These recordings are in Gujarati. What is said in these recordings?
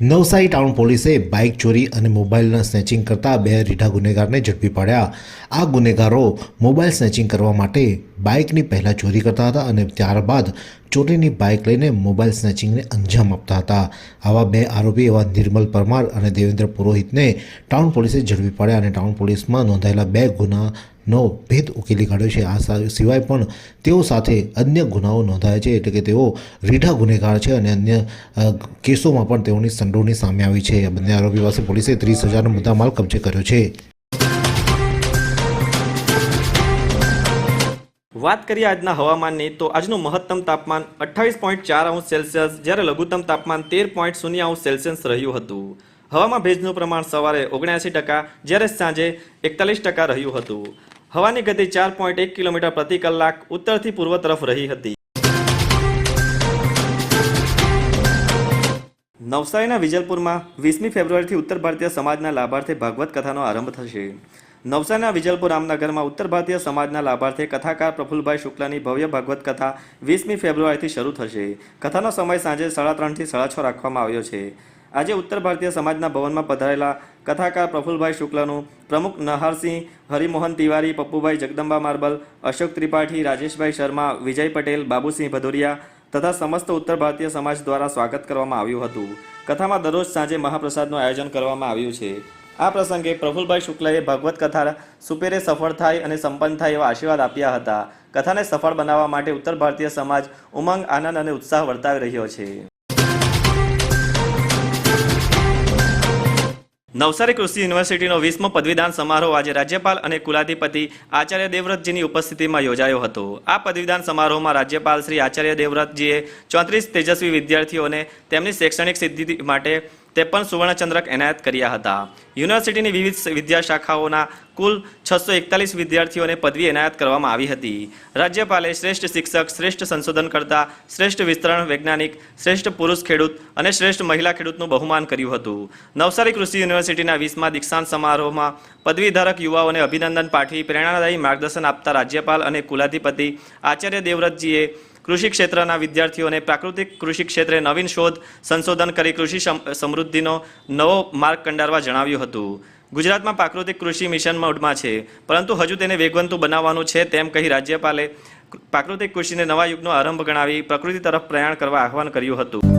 નવસારી ટાઉન પોલીસે બાઇક ચોરી અને મોબાઈલના સ્નેચિંગ કરતા બે રીઢા ગુનેગારને ઝડપી પાડ્યા. આ ગુનેગારો મોબાઈલ સ્નેચિંગ કરવા માટે બાઇકની પહેલાં ચોરી કરતા હતા અને ત્યારબાદ ચોરીની બાઇક લઈને મોબાઈલ સ્નેચિંગને અંજામ આપતા હતા. આવા બે આરોપી એવા નિર્મલ પરમાર અને દેવેન્દ્ર પુરોહિતને ટાઉન પોલીસે ઝડપી પાડ્યા અને ટાઉન પોલીસમાં નોંધાયેલા બે ગુનાનો ભેદ ઉકેલી કાઢ્યો છે. આ સિવાય પણ તેઓ સાથે અન્ય ગુનાઓ નોંધાયા છે. એટલે કે તેઓ રીઢા ગુનેગાર છે અને અન્ય કેસોમાં પણ તેઓની સંડોવણી સામે આવી છે. બંને આરોપી પાસે પોલીસે ત્રીસ હજારનો મુદ્દામાલ કબજે કર્યો છે. વાત કરીએ આજના હવામાનની, તો આજનું મહત્તમ તાપમાન અઠ્ઠાવીસ પોઈન્ટ ચાર અંશ સેલ્સિયસ, જ્યારે લઘુત્તમ તાપમાન તેર પોઈન્ટ શૂન્ય અંશ સેલ્સિયસ રહ્યું હતું. હવામાં ભેજનું પ્રમાણ સવારે ઓગણ્યાસી ટકા, જ્યારે સાંજે એકતાલીસ ટકા રહ્યું હતું. હવાની ગતિ ચાર પોઈન્ટ એક કિલોમીટર પ્રતિ કલાક ઉત્તરથી પૂર્વ તરફ રહી હતી. નવસારીના વિજલપુરમાં વીસમી ફેબ્રુઆરીથી ઉત્તર ભારતીય સમાજના લાભાર્થે ભાગવત કથાનો આરંભ થશે. નવસારીના વિજલપુર રામનગરમાં ઉત્તર ભારતીય સમાજના લાભાર્થે કથાકાર પ્રફુલભાઈ શુક્લાની ભવ્ય ભાગવત કથા વીસમી ફેબ્રુઆરીથી શરૂ થશે. કથાનો સમય સાંજે સાડા ત્રણથી સાડા છ રાખવામાં આવ્યો છે. આજે ઉત્તર ભારતીય સમાજના ભવનમાં પધારેલા કથાકાર પ્રફુલભાઈ શુક્લનું પ્રમુખ નહારસિંહ, હરિમોહન તિવારી, પપ્પુભાઈ જગદંબા માર્બલ, અશોક ત્રિપાઠી, રાજેશભાઈ શર્મા, વિજય પટેલ, બાબુસિંહ ભદોરિયા તથા સમસ્ત ઉત્તર ભારતીય સમાજ દ્વારા સ્વાગત કરવામાં આવ્યું હતું. કથામાં દરરોજ સાંજે મહાપ્રસાદનું આયોજન કરવામાં આવ્યું છે. આ પ્રસંગે પ્રફુલભાઈ શુક્લએ ભાગવત કથા સુપેરે સફળ થાય અને સંપન્ન થાય એવા આશીર્વાદ આપ્યા હતા. કથાને સફળ બનાવવા માટે ઉત્તર ભારતીય સમાજ ઉમંગ, આનંદ અને ઉત્સાહ વર્તાવી રહ્યો છે. નવસારી કૃષિ યુનિવર્સિટીનો વીસમો પદવીદાન સમારોહ આજે રાજ્યપાલ અને કુલાધિપતિ આચાર્ય દેવવ્રતજીની ઉપસ્થિતિમાં યોજાયો હતો. આ પદવીદાન સમારોહમાં રાજ્યપાલ શ્રી આચાર્ય દેવવ્રતજીએ ચોત્રીસ તેજસ્વી વિદ્યાર્થીઓને તેમની શૈક્ષણિક સિદ્ધિ માટે ત્રેપન સુવર્ણચંદ્રક એનાયત કર્યા હતા. યુનિવર્સિટીની વિવિધ વિદ્યા શાખાઓના કુલ છસો એકતાલીસ વિદ્યાર્થીઓને પદવી એનાયત કરવામાં આવી હતી. રાજ્યપાલે શ્રેષ્ઠ શિક્ષક, શ્રેષ્ઠ સંશોધનકર્તા શ્રેષ્ઠ વિસ્તરણ વૈજ્ઞાનિક, શ્રેષ્ઠ પુરુષ ખેડૂત અને શ્રેષ્ઠ મહિલા ખેડૂતનું બહુમાન કર્યું હતું. નવસારી કૃષિ યુનિવર્સિટીના વીસમા દીક્ષાંત સમારોહમાં પદવીધારક યુવાઓને અભિનંદન પાઠવી પ્રેરણાદાયી માર્ગદર્શન આપતા રાજ્યપાલ અને કુલાધિપતિ આચાર્ય દેવવ્રતજીએ કૃષિ ક્ષેત્રના વિદ્યાર્થીઓને પ્રાકૃતિક કૃષિ ક્ષેત્રે નવીન શોધ સંશોધન કરી કૃષિ સમ- સમૃદ્ધિનો નવો માર્ગ કંડારવા જણાવ્યું હતું. ગુજરાતમાં પ્રાકૃતિક કૃષિ મિશન મોડમાં છે, પરંતુ હજુ તેને વેગવંતું બનાવવાનું છે તેમ કહી રાજ્યપાલે પ્રાકૃતિક કૃષિને નવા યુગનો આરંભ ગણાવી પ્રકૃતિ તરફ પ્રયાણ કરવા આહવાન કર્યું હતું.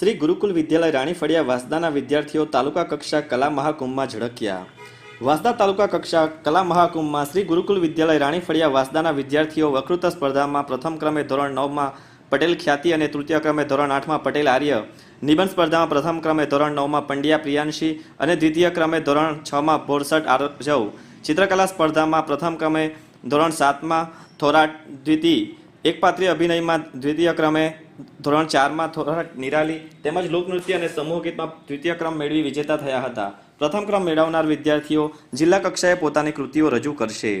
શ્રી ગુરુકુલ વિદ્યાલય રાણી ફળિયા વાસદાના વિદ્યાર્થીઓ તાલુકા કક્ષા કલા મહાકુંભમાં ઝળક્યા. વાસદા તાલુકા કક્ષા કલા મહાકુંભમાં શ્રી ગુરુકુલ વિદ્યાલય રાણી ફળિયા વાસદાના વિદ્યાર્થીઓ વકૃત સ્પર્ધામાં પ્રથમ ક્રમે ધોરણ નવમાં પટેલ ખ્યાતિ અને તૃતીય ક્રમે ધોરણ આઠમાં પટેલ આર્ય, નિબંધ સ્પર્ધામાં પ્રથમ ક્રમે ધોરણ નવમાં પંડ્યા પ્રિયાંશી અને દ્વિતીય ક્રમે ધોરણ છમાં બોરસટ આરજવ. ચિત્રકલા સ્પર્ધામાં પ્રથમ ક્રમે ધોરણ સાતમાં થોરાટ દ્વિતીય એકપાત્રી અભિનયમાં દ્વિતીય ક્રમે ધોરણ ચારમાં થોરાટ નિરાલી તેમજ લોકનૃત્ય અને સમૂહ ગીતમાં દ્વિતીય ક્રમ મેળવી વિજેતા થયા હતા. પ્રથમ ક્રમ મેળવનાર વિદ્યાર્થીઓ જિલ્લા કક્ષાએ પોતાની કૃતિઓ રજૂ કરશે.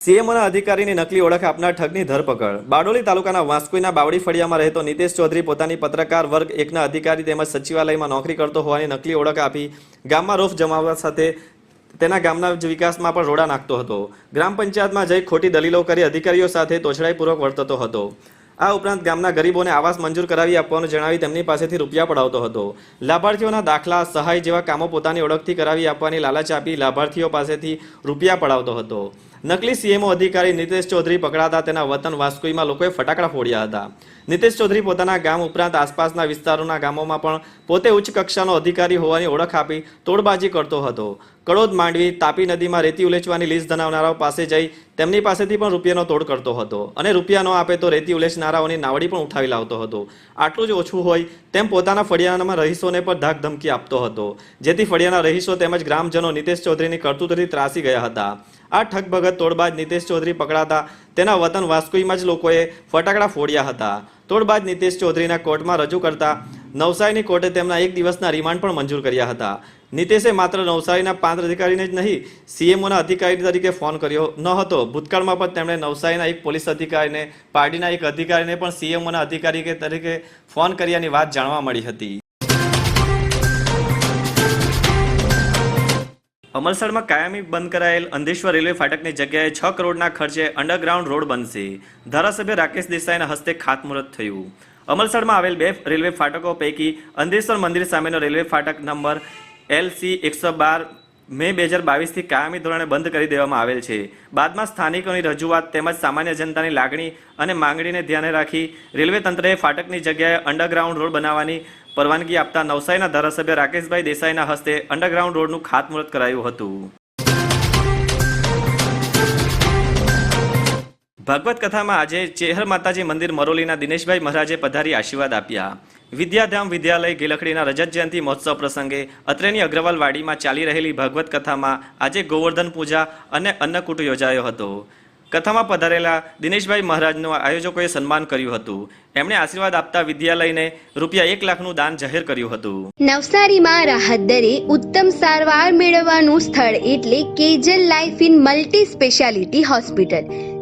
સીએમઓના અધિકારીની નકલી ઓળખ આપનાર ઠગની ધરપકડ. બારડોલી તાલુકાના વાંસકુઈના બાવડી ફળિયામાં રહેતો નિતેશ ચૌધરી પોતાની પત્રકાર વર્ગ એકના અધિકારી તેમજ સચિવાલયમાં નોકરી કરતો હોવાની નકલી ઓળખ આપી ગામમાં રોફ જમાવવા સાથે તેના ગામના જ વિકાસમાં પણ રોડા નાખતો હતો. ગ્રામ પંચાયતમાં જઈ ખોટી દલીલો કરી અધિકારીઓ સાથે તોછડાઈપૂર્વક વર્તતો હતો. આ ઉપરાંત ગામના ગરીબોને આવાસ મંજૂર કરાવી આપવાનું જણાવી તેમની પાસેથી રૂપિયા પડાવતો હતો. લાભાર્થીઓના દાખલા, સહાય જેવા કામો પોતાની ઓળખથી કરાવી આપવાની લાલચ આપી લાભાર્થીઓ પાસેથી રૂપિયા પડાવતો હતો. નકલી સીએમઓ અધિકારી નિતેશ ચૌધરી પકડાતા તેના વતન વાસ્કોઈમાં લોકોએ ફટાકડા ફોડ્યા હતા. નિતેશ ચૌધરી પોતાના ગામ ઉપરાંત આસપાસના વિસ્તારોના ગામોમાં પણ પોતે ઉચ્ચ કક્ષાનો અધિકારી હોવાની ઓળખ આપી તોડબાજી કરતો હતો. કડોદ માંડવી, તાપી નદીમાં રેતી ઉલેચવાની લીઝ ધનાવનારાઓ પાસે જઈ તેમની પાસેથી પણ રૂપિયાનો તોડ કરતો હતો અને રૂપિયા ન આપે તો રેતી ઉલેચનારાઓની નાવડી પણ ઉઠાવી લાવતો હતો. આટલું જ ઓછું હોય તેમ પોતાના ફળિયાના રહીશોને પણ ધાક ધમકી આપતો હતો. જેથી ફળિયાના રહીશો તેમજ ગ્રામજનો નિતેશ ચૌધરીની કરતૂતથી ત્રાસી ગયા હતા. આ ઠગ ભગત તોડબાજ નિતેશ ચૌધરી પકડાતા તેના વતન વાસ્કોઈમાં જ લોકોએ ફટાકડા ફોડ્યા હતા. તોડબાજ નિતેશ ચૌધરીના કોર્ટમાં રજૂ કરતા નવસારીની કોર્ટે તેમના એક દિવસના રિમાન્ડ પણ મંજૂર કર્યા હતા. નિતેશે માત્ર નવસારીના પાંચ અધિકારીને જ નહીં, સીએમઓના અધિકારી તરીકે ફોન કર્યો ન હતો. ભૂતકાળમાં પણ તેમણે નવસારીના એક પોલીસ અધિકારીને, પાર્ટીના એક અધિકારીને પણ સીએમઓના અધિકારી તરીકે ફોન કર્યાની વાત જાણવા મળી હતી. અમલસાડમાં કાયમી બંધ કરાયેલ અંધેશ્વર રેલવે ફાટકની જગ્યાએ છ કરોડના ખર્ચે અંડરગ્રાઉન્ડ રોડ બનશે. ધારાસભ્ય રાકેશ દેસાઈના હસ્તે ખાતમુહૂર્ત થયું. અમલસાડમાં આવેલ બે રેલવે ફાટકો પૈકી અંધેશ્વર મંદિર સામેનો રેલવે ફાટક નંબર એલસી એકસો બાર મે બે હજાર બાવીસથી કાયમી ધોરણે બંધ કરી દેવામાં આવેલ છે. બાદમાં સ્થાનિકોની રજૂઆત તેમજ સામાન્ય જનતાની લાગણી અને માંગણીને ધ્યાને રાખી રેલવે તંત્રએ ફાટકની જગ્યાએ અંડરગ્રાઉન્ડ રોડ બનાવવાની પરવાનગી આપતા નવસારીના ધારાસભ્ય રાકેશભાઈ દેસાઈના હસ્તે અંડરગ્રાઉન્ડ રોડનું ખાતમુહૂર્ત કરાયું હતું. ભાગવત કથામાં આજે ચેહર માતાજી મંદિર મરોલીના દિનેશભાઈ મહારાજે પધારી આશીર્વાદ આપ્યા. વિદ્યાધામ વિદ્યાલય ગેલખડીના રજત જયંતિ મહોત્સવ પ્રસંગે અત્રેની અગ્રવાલ વાડીમાં ચાલી રહેલી ભાગવત કથામાં આજે ગોવર્ધન પૂજા અને અન્નકૂટ યોજાયો હતો. કથામાં પધારેલા દિનેશભાઈ મહારાજનું આયોજકોએ સન્માન કર્યું હતું. એમણે આશીર્વાદ આપતા વિદ્યાલયને રૂપિયા એક લાખનું દાન જાહેર કર્યું હતું. નવસારીમાં રાહત દરે ઉત્તમ સારવાર મેળવવાનું સ્થળ એટલે Kejal life in multi speciality hospital.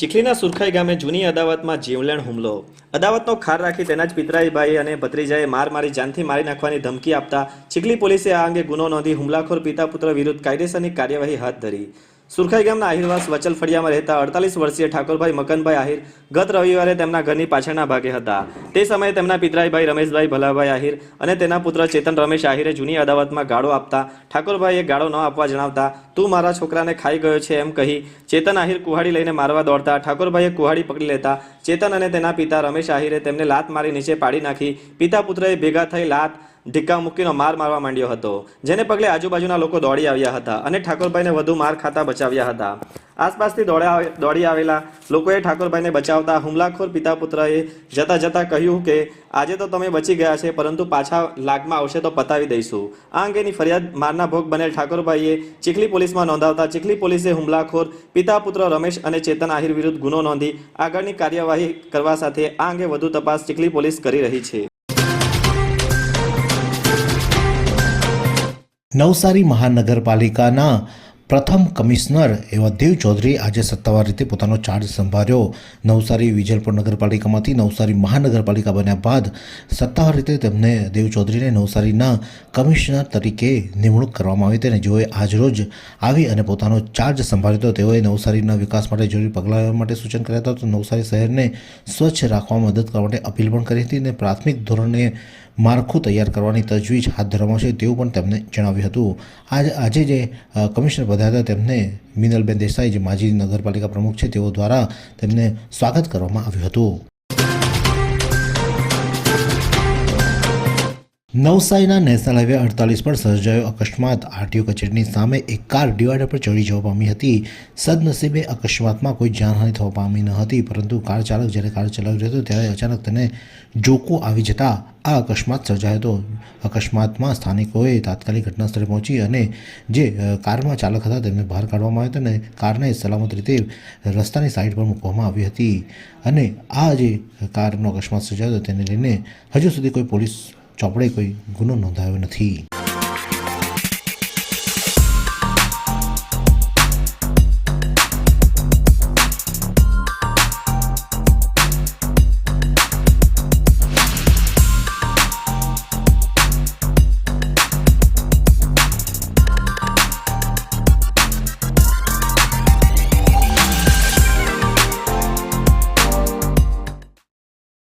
ચીખલીના સુરખાઈ ગામે જૂની અદાવતમાં જીવલેણ હુમલો. અદાવતનો ખાર રાખી તેના જ પિતરાઈભાઈ અને ભત્રીજાએ માર મારી જાનથી મારી નાખવાની ધમકી આપતા ચીખલી પોલીસે આ અંગે ગુનો નોંધી હુમલાખોર પિતા પુત્ર વિરુદ્ધ કાયદેસરની કાર્યવાહી હાથ ધરી. સુરખાઈ ગામના આહિરવાસ વચલ ફળિયામાં રહેતા અડતાલીસ વર્ષીય ઠાકોરભાઈ મકનભાઈ આહિર ગત રવિવારે તેમના ઘરની પાછળના ભાગે હતા. તે સમયે તેમના પિતરાઈભાઈ રમેશભાઈ, ભલાભાઈ આહિર અને તેના પુત્ર ચેતન રમેશ આહિરે જૂની અદાવતમાં ગાળો આપતા ઠાકોરભાઈએ ગાળો ન આપવા જણાવતા, તું મારા છોકરાને ખાઈ ગયો છે એમ કહી ચેતન આહિર કુહાડી લઈને મારવા દોડતા ઠાકોરભાઈએ કુહાડી પકડી લેતા ચેતન અને તેના પિતા રમેશ આહિરે તેમને લાત મારી નીચે પાડી નાખી. પિતા પુત્રએ ભેગા થઈ લાત ધિક્કા મૂકીનો માર મારવા માંડ્યો હતો, જેને પગલે આજુબાજુના લોકો દોડી આવ્યા હતા અને ઠાકોરભાઈને વધુ માર ખાતા બચાવ્યા હતા. આસપાસથી દોડ્યા દોડી આવેલા લોકોએ ઠાકોરભાઈને બચાવતા હુમલાખોર પિતા પુત્રએ જતા જતા કહ્યું કે, આજે તો તમે બચી ગયા છે, પરંતુ પાછા લાગમાં આવશે તો પતાવી દઈશું. આ અંગેની ફરિયાદ મારના ભોગ બનેલ ઠાકોરભાઈએ ચીખલી પોલીસમાં નોંધાવતા ચીખલી પોલીસે હુમલાખોર પિતા પુત્ર રમેશ અને ચેતન આહિર વિરુદ્ધ ગુનો નોંધી આગળની કાર્યવાહી કરવા સાથે આ અંગે વધુ તપાસ ચીખલી પોલીસ કરી રહી છે. નવસારી મહાનગરપાલિકાના પ્રથમ કમિશનર એવા દેવ ચૌધરી આજે સત્તાવાર રીતે પોતાનો ચાર્જ સંભાળ્યો. નવસારી વિજલપુર નગરપાલિકામાંથી નવસારી મહાનગરપાલિકા બન્યા બાદ સત્તાવાર રીતે તેમને દેવ ચૌધરીને નવસારીના કમિશનર તરીકે નિમણૂક કરવામાં આવી હતી અને જેઓએ આજરોજ આવી અને પોતાનો ચાર્જ સંભાળ્યો હતો, તેઓએ નવસારીના વિકાસ માટે જરૂરી પગલાં લેવા માટે સૂચન કર્યા હતા. તો નવસારી શહેરને સ્વચ્છ રાખવામાં મદદ કરવા માટે અપીલ પણ કરી હતી અને પ્રાથમિક ધોરણે માળખું તૈયાર કરવાની તજવીજ હાથ ધરવામાં આવશે તેવું પણ તેમણે જણાવ્યું હતું. આજ, આજે જે કમિશનર પધાર્યા હતા તેમને મિનલબેન દેસાઈ, જે માજી નગરપાલિકા પ્રમુખ છે તેઓ દ્વારા તેમને સ્વાગત કરવામાં આવ્યું હતું. નવસારીના નેશનલ હાઈવે અડતાલીસ પર સર્જાયો અકસ્માત. આરટીઓ કચેરીની સામે એક કાર ડિવાઈડર પર ચડી જવા પામી હતી. સદનસીબે અકસ્માતમાં કોઈ જાનહાનિ થવા પામી ન હતી, પરંતુ કાર ચાલક જ્યારે કાર ચલાવી રહ્યો હતો ત્યારે અચાનક તેને જોકો આવી જતા આ અકસ્માત સર્જાયો હતો. અકસ્માતમાં સ્થાનિકોએ તાત્કાલિક ઘટના સ્થળે પહોંચી અને જે કારમાં ચાલક હતા તેમને બહાર કાઢવામાં આવ્યા અને કારને સલામત રીતે રસ્તાની સાઈડ પર મૂકવામાં આવી હતી. અને આ જે કારનો અકસ્માત સર્જાયો હતો તેને લઈને હજુ સુધી કોઈ પોલીસ ચોપડે કોઈ ગુનો નોંધાયો નથી.